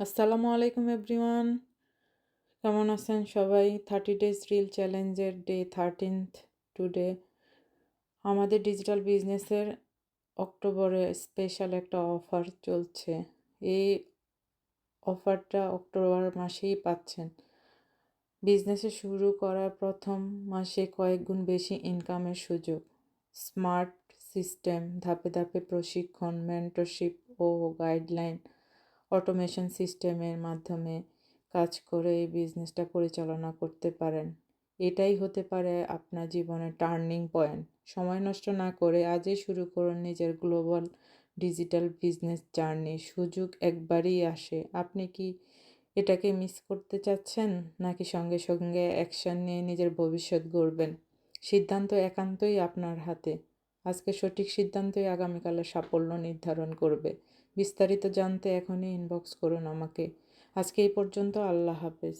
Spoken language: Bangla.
আসসালামু আলাইকুম, এভরিওয়ান। কেমন আছেন সবাই? থার্টি ডেজ রিল চ্যালেঞ্জের ডে থার্টিনথ টুডে আমাদের ডিজিটাল বিজনেসের অক্টোবরে স্পেশাল একটা অফার চলছে। এই অফারটা অক্টোবর মাসেই পাচ্ছেন। বিজনেসে শুরু করার প্রথম মাসে কয়েক গুণ বেশি ইনকামের সুযোগ। স্মার্ট সিস্টেম ধাপে ধাপে প্রশিক্ষণ মেন্টরশিপ ও গাইডলাইন অটোমেশন সিস্টেমের মাধ্যমে কাজ করে এই বিজনেসটা পরিচালনা করতে পারেন। এটাই হতে পারে আপনার জীবনের টার্নিং পয়েন্ট সময় নষ্ট না করে আজই শুরু করুন নিজের গ্লোবাল ডিজিটাল বিজনেস জার্নি সুযোগ একবারই আসে। আপনি কি এটাকে মিস করতে চাচ্ছেন? নাকি সঙ্গে সঙ্গে অ্যাকশন নিয়ে নিজের ভবিষ্যৎ গড়বেন? সিদ্ধান্ত একান্তই আপনার হাতে। আজকে সঠিক সিদ্ধান্তই আগামীকালের সাফল্য নির্ধারণ করবে। বিস্তারিত জানতে এখনই ইনবক্স করুন আমাকে। আজকে এই পর্যন্ত, আল্লাহ হাফেজ।